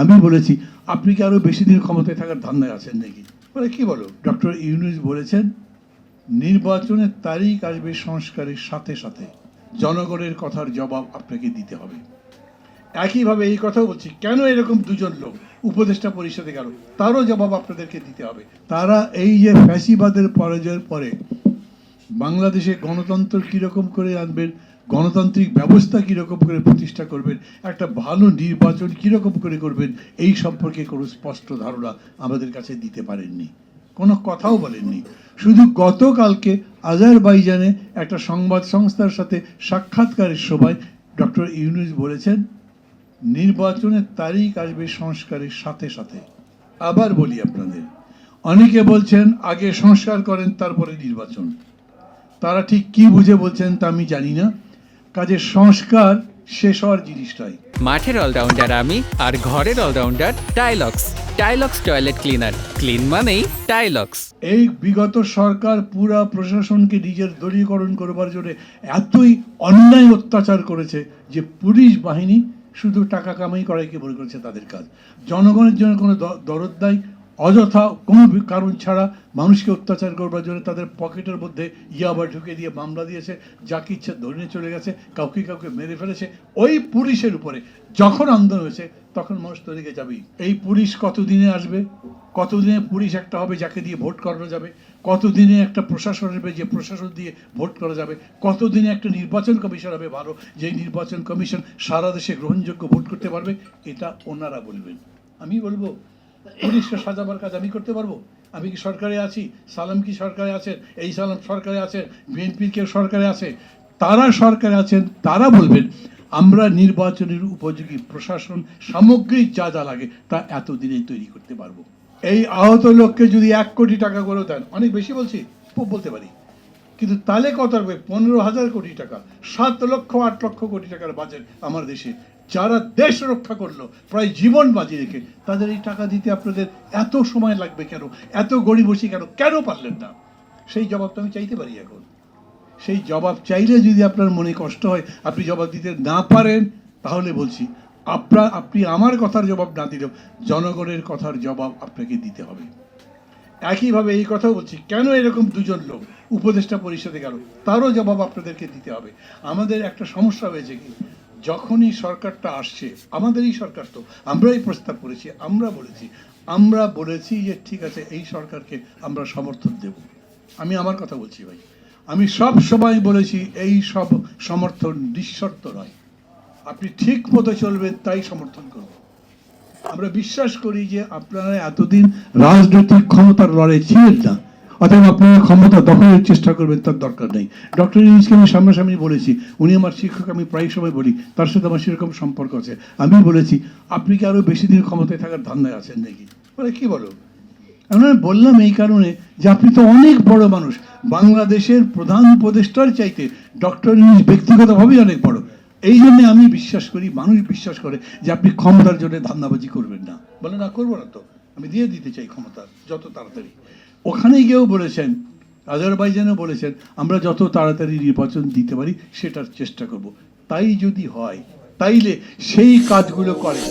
আমি বলেছি, আপনি কি আরও বেশি দিন ক্ষমতায় থাকার ধান্দায় আছেন নাকি? বলে, কি বলো? ডক্টর ইউনুস বলেছেন, নির্বাচনের তারিখ আসবে সংস্কারের সাথে সাথে। জনগণের কথার জবাব আপনাকে দিতে হবে। একইভাবে এই কথাও বলছি, কেন এরকম দুজন লোক উপদেষ্টা পরিষদে গেল? তারও জবাব আপনাদেরকে দিতে হবে। তারা এই যে ফ্যাসিবাদের পরাজয়ের পরে বাংলাদেশে গণতন্ত্র কীরকম করে আনবেন? গণতান্ত্রিক ব্যবস্থা কীরকম করে প্রতিষ্ঠা করবেন? একটা ভালো নির্বাচন কীরকম করে করবেন? এই সম্পর্কে কোনো স্পষ্ট ধারণা আমাদের কাছে দিতে পারেননি। কোনো কথাও বলেননি। শুধু গতকালকে আজারবাইজানে একটা সংবাদ সংস্থার সাথে সাক্ষাৎকারের সময় ডক্টর ইউনুস বলেছেন, নির্বাচনের তারিখ আসবে সংস্কারের সাথে সাথে। আবার বলি আপনাদের, অনেকে বলছেন আগে সংস্কার করেন, তারপরে নির্বাচন। তারা ঠিক কি বুঝে বলছেন তা আমি জানি না। কাজে সংস্কার শেষ হওয়ার জিনিসটাই। মাঠের অলরাউন্ডার আমি আর ঘরের allrounder Tylox Tylox toilet cleaner clean মানেই টাইলক্স এই বিগত সরকার পুরা প্রশাসনকে নিজের দলীয়করণ করবার জন্য এতই অন্যায় অত্যাচার করেছে যে পুলিশ বাহিনী শুধু টাকা কামাই করাইকে মনে করেছে তাদের কাজ। জনগণের জন্য কোনো দরদ নাই অযথা কোনো কারণ ছাড়া মানুষকে অত্যাচার করবার জন্য তাদের পকেটের মধ্যে ইয়াবা ঢুকে দিয়ে মামলা দিয়েছে যাকে ইচ্ছে ধরে চলে গেছে, কাউকে কাউকে মেরে ফেলেছে। ওই পুলিশের উপরে যখন আন্দোলন হয়েছে, তখন মানুষ তো রেগে যাবেই এই পুলিশ কতদিনে আসবে? কতদিনে পুলিশ একটা হবে যাকে দিয়ে ভোট করানো যাবে? কতদিনে একটা প্রশাসন হবে যে প্রশাসন দিয়ে ভোট করা যাবে? কতদিনে একটা নির্বাচন কমিশন হবে ভালো, যে নির্বাচন কমিশন সারা দেশে গ্রহণযোগ্য ভোট করতে পারবে? এটা ওনারা বলবেন। আমি বলব পুলিশকে সাজাবার কাজ আমি করতে পারব? আমি কি সরকারে আছি? সালাম কি সরকারে আছেন? এই সালাম সরকারে আছেন? বিএনপির কেউ সরকারে আছে? তারা সরকারে আছেন, তারা বলবেন, আমরা নির্বাচনের উপযোগী প্রশাসন, সামগ্রিক যা যা লাগে, তা এতদিনেই তৈরি করতে পারব। এই আহত লোককে যদি এক কোটি টাকা করে দেন, অনেক বেশি বলছি বলতে পারি। কিন্তু তাহলে কত হবে পনেরো হাজার কোটি টাকা। সাত লক্ষ, আট লক্ষ কোটি টাকার বাজেট আমার দেশে। যারা দেশ রক্ষা করল, প্রায় জীবন বাজি রেখে, তাদের এই টাকা দিতে আপনাদের এত সময় লাগবে কেন? এত গড়িবসি কেন? কেন পারলেন না? সেই জবাব তো আমি চাইতে পারি এখন। সেই জবাব চাইলে যদি আপনার মনে কষ্ট হয়, আপনি জবাব দিতে না পারেন, তাহলে বলছি, আপনার, আপনি আমার কথার জবাব না দিলেও জনগণের কথার জবাব আপনাকে দিতে হবে। একইভাবে এই কথাও বলছি, কেন এরকম দুজন লোক? উপদেষ্টা পরিষদে গেল, তারও জবাব আপনাদেরকে দিতে হবে। আমাদের একটা সমস্যা হয়েছে কি, যখনই সরকারটা আসছে, আমাদেরই সরকার তো, আমরাই প্রস্তাব করেছি, আমরা বলেছি। আমরা বলেছি যে, ঠিক আছে, এই সরকারকে আমরা সমর্থন দেব। আমি আমার কথা বলছি ভাই। আমি সব সময় বলেছি, এই সব সমর্থন নিঃশর্ত নয়। আপনি ঠিক মতো চলবেন, তাই সমর্থন করব। আমরা বিশ্বাস করি যে, আপনারা এতদিন রাজনৈতিক ক্ষমতার লড়াই ছিলেন না অতএব আপনারা ক্ষমতা দখলের চেষ্টা করবেন, তার দরকার নেই। ডক্টর ইউনুসকে আমি সামনাসামনি বলেছি, উনি আমার শিক্ষক, আমি প্রায় সময় বলি, তার সাথে আমার সেরকম সম্পর্ক আছে। আমি বলেছি, আপনি কি আরও বেশি দিন ক্ষমতায় থাকার ধান্দায় আছেন নাকি? বলে, কি বলো? আমি বললাম এই কারণে যে আপনি তো অনেক বড় মানুষ। বাংলাদেশের প্রধান উপদেষ্টার চাইতে ডক্টর ইউনুস ব্যক্তিগতভাবেই অনেক বড়। এই জন্য আমি বিশ্বাস করি, মানুষ বিশ্বাস করে যে আপনি ক্ষমতার জন্য ধান্দাবাজি করবেন না। বলে, না, করব না তো। আমি দিয়ে দিতে চাই ক্ষমতা, যত তাড়াতাড়ি। ওখানে গিয়েও বলেছেন, আজারবাইজানও বলেছেন, আমরা যত তাড়াতাড়ি নির্বাচন দিতে পারি সেটার চেষ্টা করব। তাই যদি হয়, তাইলে সেই কাজগুলো করে।